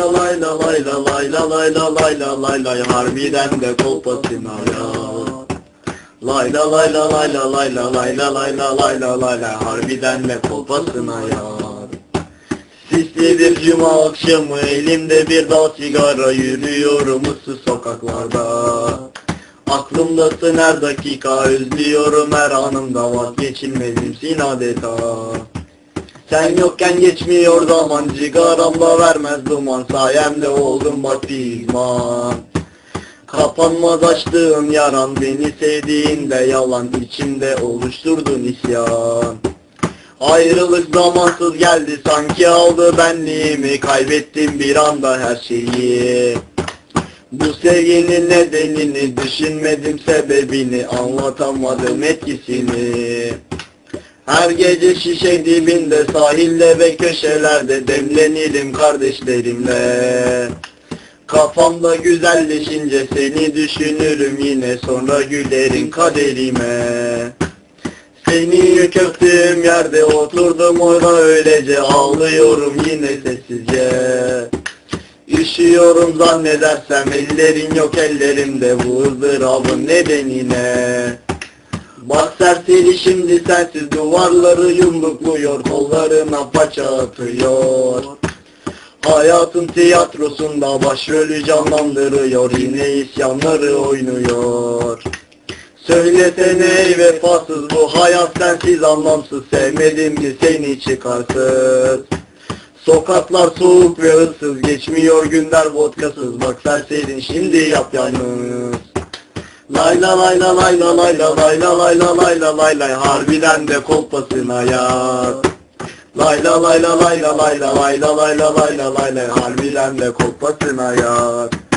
la lay la lay la lay la lay la lay la lay lay harbiden de kolpasına yar. Lay la lay la lay la lay la lay la lay la lay la lay lay harbiden de kolpasına yar. Sisli bir cuma akşamı elimde bir dal sigara yürüyorum ıssız sokaklarda. Aklımdasın her dakika özlüyorum her anımda vazgeçilmezimsin adeta. Sen yokken geçmiyor zaman cigaramla vermez duman sayemde oldum bak pişman. Kapanmaz açtığım yaran beni sevdiğinde yalan içimde oluşturdun isyan. Ayrılık zamansız geldi sanki aldı benliğimi kaybettim bir anda her şeyi. Bu sevginin nedenini düşünmedim sebebini anlatamadım etkisini. Her gece şişe dibinde sahilde ve köşelerde demlenirim kardeşlerimle. Kafamda güzelleşince seni düşünürüm yine sonra gülerim kaderime. Seni köktüğüm yerde oturdum orada öylece ağlıyorum yine sessizce. Üşüyorum zannedersem ellerin yok ellerimde bu ızdırabın nedenine. Bak serseri şimdi sensiz duvarları yumrukluyor kollarına paça atıyor. Hayatın tiyatrosunda başrolü canlandırıyor yine isyanları oynuyor. Söylesene ey vefasız bu hayat sensiz anlamsız sevmedim mi seni çıkarsız. Sokaklar soğuk ve ıssız geçmiyor günler vodkasız bak serserin şimdi yap yalnız. Lay la lay la lay la lay la lay la lay la lay la lay lay harbiden de kolpasına yat. Lay la lay la lay la lay la lay la lay la lay la lay lay harbiden de kolpasına yat.